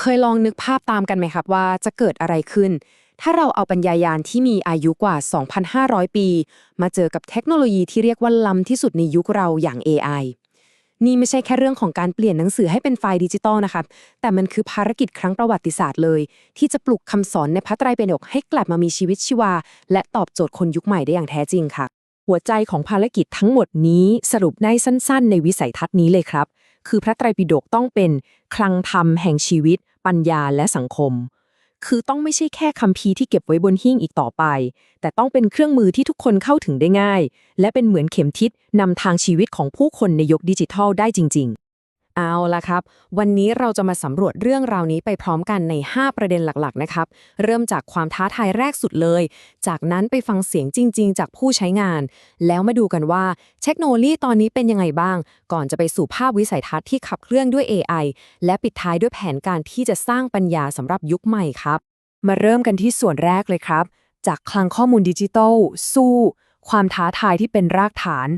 เคยลองนึกภาพตามกันไหมครับว่าจะเกิดอะไรขึ้น ถ้าเราเอาปัญญายาณที่มีอายุกว่า 2,500 ปี มาเจอกับเทคโนโลยีที่เรียกว่าล้ำที่สุดในยุคเราอย่าง AI นี่ไม่ใช่แค่เรื่องของการเปลี่ยนหนังสือให้เป็นไฟล์ดิจิตอลนะครับ แต่มันคือภารกิจครั้งประวัติศาสตร์เลย ที่จะปลุกคำสอนในพระไตรปิฎกให้กลับมามีชีวิตชีวา และตอบโจทย์คนยุคใหม่ได้อย่างแท้จริงค่ะ หัวใจของภารกิจทั้งหมดนี้สรุปได้สั้น ๆ ในวิสัยทัศน์นี้เลยครับ คือพระไตรปิฎกต้องเป็นคลังธรรมแห่งชีวิต ปัญญาและสังคม คือต้องไม่ใช่แค่คำพีที่เก็บไว้บนหิ้งอีกต่อไป แต่ต้องเป็นเครื่องมือที่ทุกคนเข้าถึงได้ง่าย และเป็นเหมือนเข็มทิศนำทางชีวิตของผู้คนในยุคดิจิทัลได้จริง ๆ เอาละครับ วันนี้เราจะมาสำรวจเรื่องราวนี้ไปพร้อมกันใน 5 ประเด็นหลักๆ นะครับ เริ่มจากความท้าทายแรกสุดเลย จากนั้นไปฟังเสียงจริง ๆ จากผู้ใช้งาน แล้วมาดูกันว่าเทคโนโลยีตอนนี้เป็นยังไงบ้าง ก่อนจะไปสู่ภาพวิสัยทัศน์ที่ขับเคลื่อนด้วย AI และปิดท้ายด้วยแผนการที่จะสร้างปัญญาสำหรับยุคใหม่ครับ มาเริ่มกันที่ส่วนแรกเลยครับ จากคลังข้อมูลดิจิทัล สู้ ความท้าทายที่เป็นรากฐาน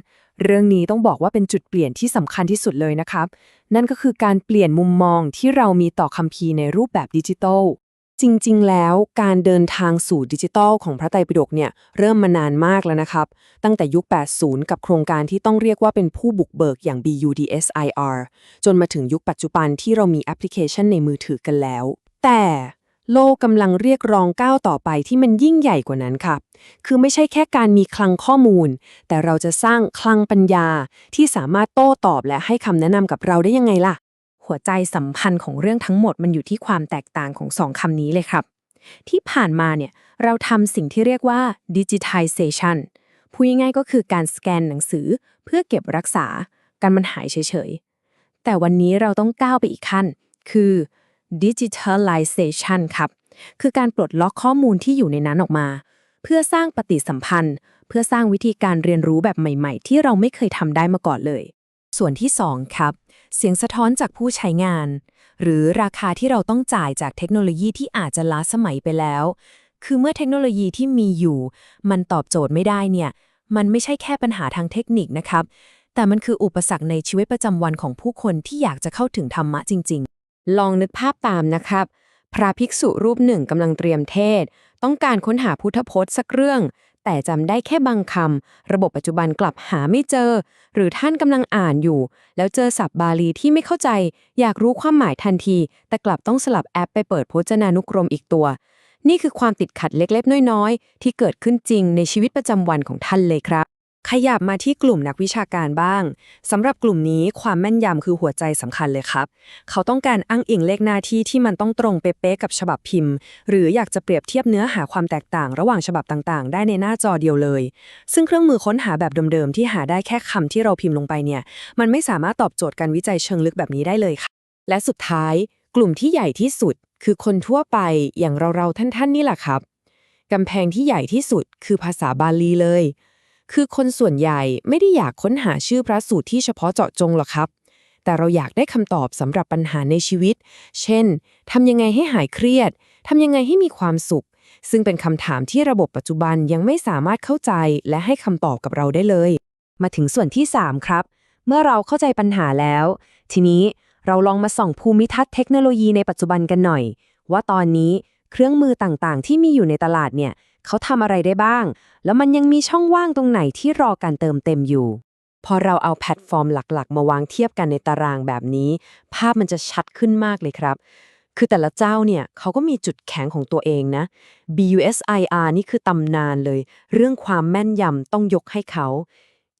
เรื่องนี้ต้องบอกว่าเป็นจุดเปลี่ยนที่สำคัญที่สุดเลยนะครับ นั่นก็คือการเปลี่ยนมุมมองที่เรามีต่อคัมภีร์ในรูปแบบดิจิทัล จริง ๆ แล้วการเดินทางสู่ดิจิทัลของพระไตรปิฎกเนี่ยเริ่มมานานมากแล้วนะครับ ตั้งแต่ยุค 80 กับโครงการที่ต้องเรียกว่าเป็นผู้บุกเบิกอย่าง BUDSIR จนมาถึงยุคปัจจุบันที่เรามีแอปพลิเคชันในมือถือกันแล้ว แต่ โลกกำลังเรียกร้องก้าวต่อไปที่มันยิ่งใหญ่กว่านั้นค่ะ คือไม่ใช่แค่การมีคลังข้อมูล แต่เราจะสร้างคลังปัญญาที่สามารถโต้ตอบและให้คำแนะนำกับเราได้ยังไงล่ะ หัวใจสัมพันธ์ของเรื่องทั้งหมดมันอยู่ที่ความแตกต่างของสองคำนี้เลยครับ ที่ผ่านมาเนี่ยเราทำสิ่งที่เรียกว่า digitization พูดง่ายๆก็คือการสแกนหนังสือเพื่อเก็บรักษา การมันหายเฉยๆ แต่วันนี้เราต้องก้าวไปอีกขั้น คือ digitalization ครับ คือการปลดล็อกข้อมูลที่อยู่ในนั้นออกมา เพื่อสร้างปฏิสัมพันธ์ เพื่อสร้างวิธีการเรียนรู้แบบใหม่ๆ ที่เราไม่เคยทำได้มาก่อนเลย ส่วนที่ 2 ครับ เสียงสะท้อนจากผู้ใช้งาน หรือราคาที่เราต้องจ่ายจากเทคโนโลยีที่อาจจะล้าสมัยไปแล้ว คือเมื่อเทคโนโลยีที่มีอยู่ มันตอบโจทย์ไม่ได้เนี่ย มันไม่ใช่แค่ปัญหาทางเทคนิคนะครับแต่มันคืออุปสรรคในชีวิตประจำวันของผู้คนที่อยากจะเข้าถึงธรรมะจริง ๆ ลองนึกภาพตามนะครับ พระภิกษุรูปหนึ่งกำลังเตรียมเทศ ต้องการค้นหาพุทธพจน์สักเรื่อง แต่จำได้แค่บางคำระบบปัจจุบันกลับหาไม่เจอ หรือท่านกำลังอ่านอยู่ แล้วเจอศัพท์บาลีที่ไม่เข้าใจ อยากรู้ความหมายทันที แต่กลับต้องสลับแอปไปเปิดพจนานุกรมอีกตัว นี่คือความติดขัดเล็กๆ น้อยๆ ที่เกิดขึ้นจริงในชีวิตประจำวันของท่านเลยครับ ขยับมาที่กลุ่มนักวิชาการบ้างสำหรับกลุ่มนี้ความแม่นยำคือหัวใจสำคัญเลยครับ เขาต้องการอ้างอิงเลขหน้าที่ที่มันต้องตรงเป๊ะๆกับฉบับพิมพ์ หรืออยากจะเปรียบเทียบเนื้อหาความแตกต่าง ระหว่างฉบับต่างๆ ได้ในหน้าจอเดียวเลย ซึ่งเครื่องมือค้นหาแบบเดิมๆที่หาได้แค่คำที่เราพิมพ์ลงไปเนี่ย มันไม่สามารถตอบโจทย์การวิจัยเชิงลึกแบบนี้ได้เลยค่ะ และสุดท้าย กลุ่มที่ใหญ่ที่สุด คือคนทั่วไปอย่างเราๆท่านๆนี่แหละครับกำแพงที่ใหญ่ที่สุด คือภาษาบาลีเลย คือคนส่วนใหญ่ไม่ได้อยากค้นหาชื่อพระสูตรที่เฉพาะเจาะจงหรอกครับ แต่เราอยากได้คำตอบสำหรับปัญหาในชีวิต เช่นทำยังไงให้หายเครียดทำยังไงให้มีความสุข ซึ่งเป็นคำถามที่ระบบปัจจุบันยังไม่สามารถเข้าใจและให้คำตอบกับเราได้เลย มาถึงส่วนที่ 3 ครับ เมื่อเราเข้าใจปัญหาแล้ว ทีนี้เราลองมาส่องภูมิทัศน์เทคโนโลยีในปัจจุบันกันหน่อย ว่าตอนนี้เครื่องมือต่างๆ ที่มีอยู่ในตลาดเนี่ย เขาทำอะไรได้บ้าง แล้วมันยังมีช่องว่างตรงไหนที่รอการเติมเต็มอยู่ พอเราเอาแพลตฟอร์มหลักๆ มาวางเทียบกันในตารางแบบนี้ ภาพมันจะชัดขึ้นมากเลยครับ คือแต่ละเจ้าเนี่ยเขาก็มีจุดแข็งของตัวเองนะ BUSIR นี่คือตำนานเลย เรื่องความแม่นยำต้องยกให้เขา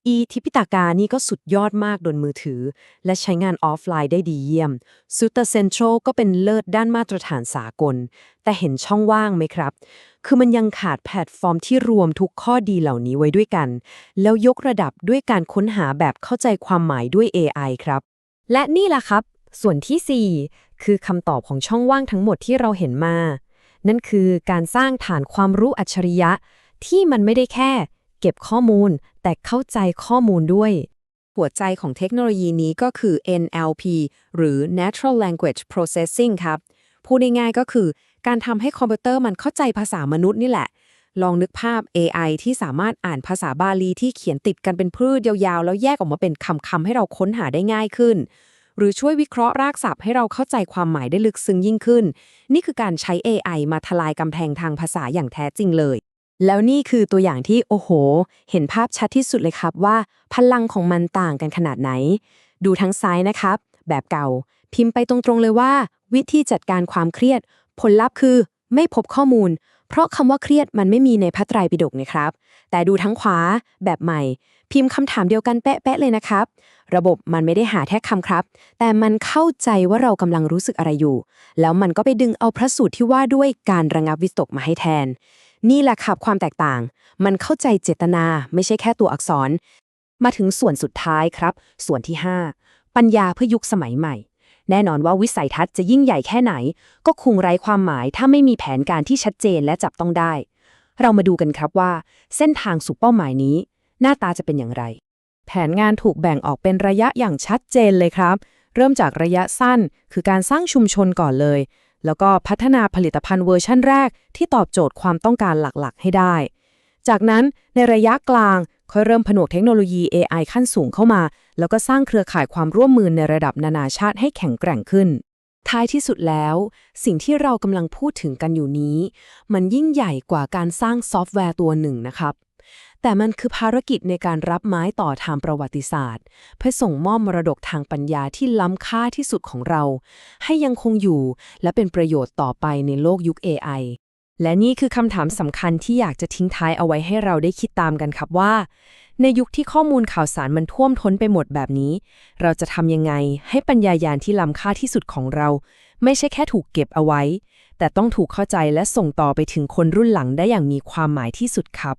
อีทิพิตากานี่ก็สุดยอดมากบนมือถือ และใช้งานออฟไลน์ได้ดีเยี่ยมซูเตอร์เซ็นทรัลก็เป็นเลิศด้านมาตรฐานสากล แต่เห็นช่องว่างไหมครับ คือมันยังขาดแพลตฟอร์มที่รวมทุกข้อดีเหล่านี้ไว้ด้วยกัน แล้วยกระดับด้วยการค้นหาแบบเข้าใจความหมายด้วย AI ครับ และนี่ล่ะครับ ส่วนที่ 4 คือคำตอบของช่องว่างทั้งหมดที่เราเห็นมา นั่นคือการสร้างฐานความรู้อัจฉริยะที่มันไม่ได้แค่ เก็บข้อมูล แต่เข้าใจข้อมูลด้วย หัวใจของเทคโนโลยีนี้ก็คือ NLP หรือ Natural Language Processing ครับ พูดง่ายๆก็คือ การทำให้คอมพิวเตอร์มันเข้าใจภาษามนุษย์นี่แหละ ลองนึกภาพ AI ที่สามารถอ่านภาษาบาลีที่เขียนติดกันเป็นพืชยาวๆ แล้วแยกออกมาเป็นคำๆให้เราค้นหาได้ง่ายขึ้นหรือช่วยวิเคราะห์รากศัพท์ให้เราเข้าใจความหมายได้ลึกซึ้งยิ่งขึ้น นี่คือการใช้ AI มาทลายกำแพงทางภาษาอย่างแท้จริงเลย แล้วนี่คือตัวอย่างที่โอ้โห เห็นภาพชัดที่สุดเลยครับว่า พลังของมันต่างกันขนาดไหน ดูทั้งซ้ายนะครับ แบบเก่า พิมพ์ไปตรงๆเลยว่า วิธีจัดการความเครียด ผลลัพธ์คือ ไม่พบข้อมูล เพราะคำว่าเครียดมันไม่มีในพระไตรปิฎกนะครับ แต่ดูทั้งขวาแบบใหม่ พิมพ์คำถามเดียวกันเป๊ะๆเลยนะครับ ระบบมันไม่ได้หาแค่คำครับ แต่มันเข้าใจว่าเรากำลังรู้สึกอะไรอยู่ แล้วมันก็ไปดึงเอาพระสูตรที่ว่าด้วยการระงับวิตกมาให้แทน นี่แหละครับความแตกต่าง มันเข้าใจเจตนา ไม่ใช่แค่ตัวอักษร มาถึงส่วนสุดท้ายครับ ส่วนที่ 5 ปัญญาเพื่อยุคสมัยใหม่ แน่นอนว่าวิสัยทัศน์จะยิ่งใหญ่แค่ไหน ก็คงไร้ความหมายถ้าไม่มีแผนการที่ชัดเจนและจับต้องได้ เรามาดูกันครับว่า เส้นทางสู่เป้าหมายนี้ หน้าตาจะเป็นอย่างไร แผนงานถูกแบ่งออกเป็นระยะอย่างชัดเจนเลยครับ เริ่มจากระยะสั้น คือการสร้างชุมชนก่อนเลย แล้วก็พัฒนาผลิตภัณฑ์เวอร์ชั่นแรก ที่ตอบโจทย์ความต้องการหลักๆ ให้ได้ จากนั้นในระยะกลางค่อยเริ่มผนวกเทคโนโลยี AI ขั้นสูงเข้ามา แล้วก็สร้างเครือข่ายความร่วมมือในระดับนานาชาติให้แข็งแกร่งขึ้น ท้ายที่สุดแล้ว สิ่งที่เรากำลังพูดถึงกันอยู่นี้ มันยิ่งใหญ่กว่าการสร้างซอฟต์แวร์ตัวหนึ่งนะครับแต่มันคือภารกิจในการรับไม้ต่อทางประวัติศาสตร์ เพื่อส่งมอบมรดกทางปัญญาที่ล้ำค่าที่สุดของเรา ให้ยังคงอยู่ และเป็นประโยชน์ต่อไปในโลกยุค AI และนี่คือคำถามสำคัญที่อยากจะทิ้งท้ายเอาไว้ให้เราได้คิดตามกันครับว่า ในยุคที่ข้อมูลข่าวสารมันท่วมท้นไปหมดแบบนี้ เราจะทำยังไงให้ปัญญายาณที่ล้ำค่าที่สุดของเรา ไม่ใช่แค่ถูกเก็บเอาไว้ แต่ต้องถูกเข้าใจและส่งต่อไปถึงคนรุ่นหลังได้อย่างมีความหมายที่สุดครับ